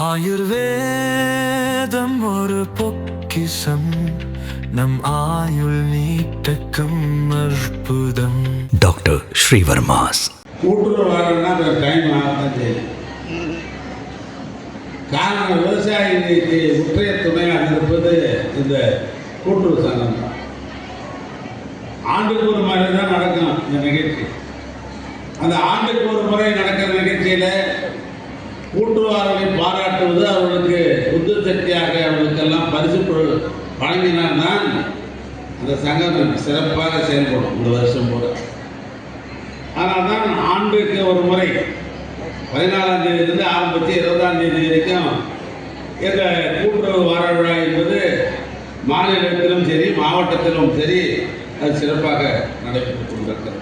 ஆயுர்வேதம் ஒரு பொக்கிசம் நம் ஆயுள் நீட்டக்கும் அற்புதம். டாக்டர் ஸ்ரீவர்மாஸ். கூட்டுறவு வரணும்னா கொஞ்சம் டைம் ஆகத்தான் செய்யும் காரணம் விவசாயிகளுக்கு முற்றைய துணையாக இருப்பது இந்த கூட்டுறவு சங்கம். தான் ஆண்டுக்கு ஒரு மாதிரி தான் நடக்கும் இந்த நிகழ்ச்சி. அந்த ஆண்டுக்கு ஒரு முறை நடக்கிற நிகழ்ச்சியில் கூட்டுறவாளர்களை பாராட்டுவது அவர்களுக்கு உந்து சக்தியாக அவர்களுக்கெல்லாம் பரிசு பொருள் வழங்கினால்தான் அந்த சங்கம் சிறப்பாக செயல்படும். இந்த வருஷம் கூட ஆனால் தான் ஆண்டுக்கு ஒரு முறை பதினாலாம் தேதியிலிருந்து ஆரம்பித்து இருபதாம் தேதி வரைக்கும் இந்த கூட்டுறவு வார விழா என்பது மாநிலத்திலும் சரி மாவட்டத்திலும் சரி அது சிறப்பாக நடைபெற்று கொண்டிருக்கிறது.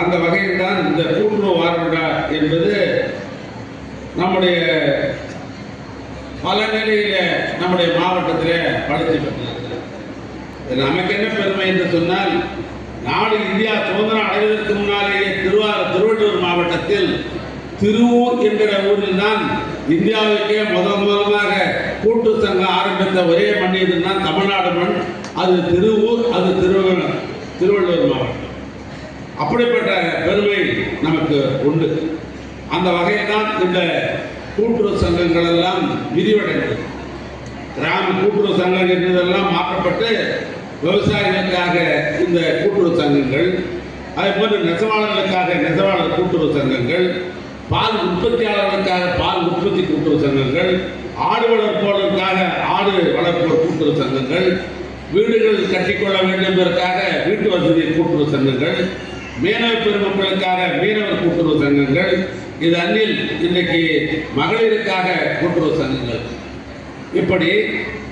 அந்த வகையில் தான் இந்த கூட்டுறவு வார விழா என்பது நம்முடைய பல நிலையில நம்முடைய மாவட்டத்தில் வளர்ச்சி பெற்றிருக்கிறது நமக்கு என்ன பெருமை என்று சொன்னால் நாடு இந்தியா சுதந்திரம் அடைவதற்கு முன்னாலேயே திருவாரூர் திருவள்ளூர் மாவட்டத்தில் திருவூர் என்கிற ஊரில் தான் இந்தியாவுக்கே முதல் முதலாக கூட்டு சங்கம் ஆரம்பித்த ஒரே மண் இதுதான் தமிழ்நாடு மண். அது திருவூர் அது திருவள்ளூர் திருவள்ளூர் மாவட்டம். அப்படிப்பட்ட பெருமை நமக்கு உண்டு. அந்த வகையில் தான் இந்த கூட்டுறவு சங்கங்கள் எல்லாம் விரிவடைந்தது. கிராம கூட்டுறவு சங்கம் என்பதெல்லாம் மாற்றப்பட்டு விவசாயிகளுக்காக இந்த கூட்டுறவு சங்கங்கள் அதே போன்று நெசவாளர்களுக்காக நெசவாளர் கூட்டுறவு சங்கங்கள் பால் உற்பத்தியாளர்களுக்காக பால் உற்பத்தி கூட்டுறவு சங்கங்கள் ஆடு வளர்ப்போர்களுக்காக ஆடு வளர்ப்போர் கூட்டுறவு சங்கங்கள் வீடுகள் கட்டிக்கொள்ள வேண்டும் என்பதற்காக வீட்டு வசதி கூட்டுறவு சங்கங்கள் மீனவ பெருமக்களுக்காக மீனவர் கூட்டுறவு சங்கங்கள் இது அன்னில் இன்னைக்கு மகளிருக்காக கூட்டுறவு சங்கங்கள். இப்படி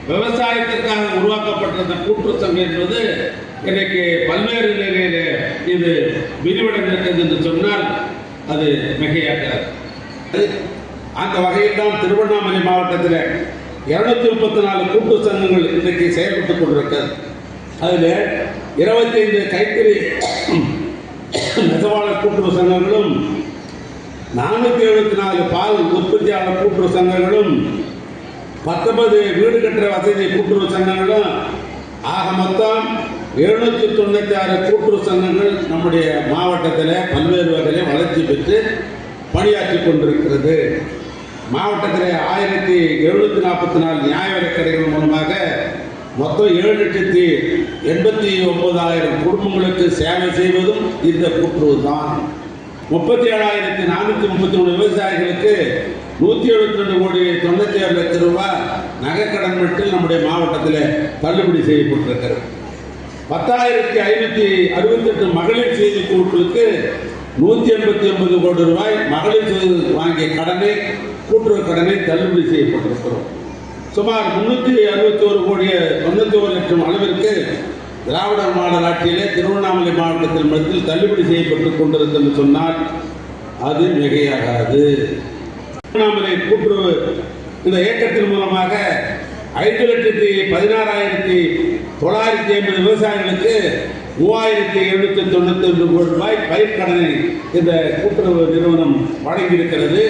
விவசாயத்திற்காக உருவாக்கப்பட்ட கூட்டுறவு சங்கம் என்பது இன்னைக்கு பல்வேறு நிலையில இது விரிவடைந்திருக்கிறது என்று சொன்னால் அது மிகையாக்காது அந்த வகையில் தான் திருவண்ணாமலை மாவட்டத்தில் இருநூத்தி முப்பத்தி நாலு கூட்டு சங்கங்கள் இன்றைக்கு செயல்பட்டுக் கொண்டிருக்கிறது. அதில் இருபத்தைந்து கைத்தறி நெசவாளர் கூட்டுறவு சங்கங்களும் நானூற்றி எழுபத்தி நாலு பால் உற்பத்தியாளர் கூட்டுறவு சங்கங்களும் பத்தொன்பது வீடு கட்டுற வசதி கூட்டுறவு சங்கங்களும் ஆக மொத்தம் எழுநூற்றி தொண்ணூற்றி ஆறு கூட்டுறவு சங்கங்கள் நம்முடைய மாவட்டத்தில் பல்வேறு வகையில் வளர்ச்சி பெற்று பணியாற்றி கொண்டிருக்கிறது. மாவட்டத்தில் ஆயிரத்தி எழுநூற்றி நாற்பத்தி நாலு நியாய கடைகள் மூலமாக மொத்தம் ஏழு லட்சத்தி எண்பத்தி ஒன்பதாயிரம் குடும்பங்களுக்கு சேவை செய்வதும் இந்த கூட்டுறவு தான் முப்பத்தி ஏழாயிரத்தி நானூற்றி முப்பத்தி மூணு விவசாயிகளுக்கு நூற்றி எழுபத்தி ரெண்டு கோடி தொண்ணூற்றி ஏழு லட்சம் ரூபாய் நகைக்கடன் மட்டும் நம்முடைய மாவட்டத்தில் தள்ளுபடி செய்யப்பட்டிருக்கிறது. பத்தாயிரத்தி ஐநூற்றி அறுபத்தெட்டு மகளிர் செய்தி குழுக்களுக்கு நூற்றி எண்பத்தி ஒன்பது கோடி ரூபாய் மகளிர் செய்தி வாங்கிய கடனை கூட்டுறவு கடனை தள்ளுபடி செய்யப்பட்டிருக்கிறோம். சுமார் முன்னூற்றி அறுபத்தி ஒரு கோடி தொண்ணூற்றி ஒரு லட்சம் அளவிற்கு திராவிட மாடல் ஆட்சியிலே திருவண்ணாமலை மாவட்டத்தில் மத்தியில் தள்ளுபடி செய்யப்பட்டு கொண்டிருக்கிறது சொன்னால் அது மிகையாகாது. திருவண்ணாமலை கூட்டுறவு இந்த இயக்கத்தின் மூலமாக ஐந்து லட்சத்தி பதினாறாயிரத்தி தொள்ளாயிரத்தி ஐம்பது விவசாயிகளுக்கு மூவாயிரத்தி எழுநூற்றி தொண்ணூற்றி ஒன்று கோடி ரூபாய் பயிர்க்கடனை இந்த கூட்டுறவு நிறுவனம் வழங்கியிருக்கிறது.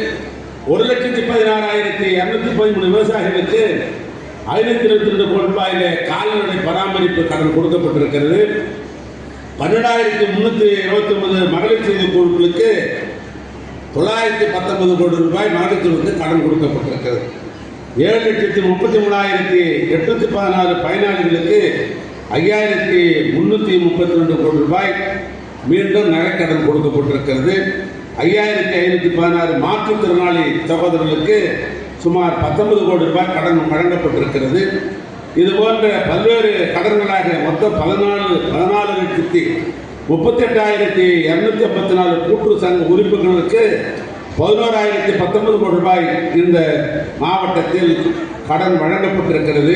ஒரு லட்சத்தி பதினாறாயிரத்தி இரநூத்தி பதிமூணு விவசாயிகளுக்கு ஐநூற்றி இருபத்தி ரெண்டு கோடி ரூபாயில கால்நடை பராமரிப்பு கடன் கொடுக்கப்பட்டிருக்கிறது. பன்னெண்டாயிரத்தி முன்னூற்றி இருபத்தி ஒன்பது மகளிர் செய்தி குழுக்களுக்கு தொள்ளாயிரத்தி பத்தொன்பது கோடி ரூபாய் மகளிர்களுக்கு கடன் கொடுக்கப்பட்டிருக்கிறது. ஏழு லட்சத்தி முப்பத்தி மூணாயிரத்தி எட்நூத்தி பதினாறு பயனாளிகளுக்கு ஐயாயிரத்தி முன்னூற்றி முப்பத்தி ரெண்டு கோடி ரூபாய் மீண்டும் நகைக்கடன் கொடுக்கப்பட்டிருக்கிறது. ஐயாயிரத்தி ஐநூற்றி பதினாறு மாற்றுத்திறனாளி சகோதரர்களுக்கு சுமார் பத்தொன்பது கோடி ரூபாய் கடன் வழங்கப்பட்டிருக்கிறது. இது போன்ற பல்வேறு கடன்களாக மொத்தம் பதினாலு பதினாலு லட்சத்தி முப்பத்தெட்டாயிரத்தி இரநூத்தி ஐம்பத்தி நாலு கூட்டுறவு சங்க உறுப்பினர்களுக்கு பதினோராயிரத்தி பத்தொன்பது கோடி ரூபாய் இந்த மாவட்டத்தில் கடன் வழங்கப்பட்டிருக்கிறது.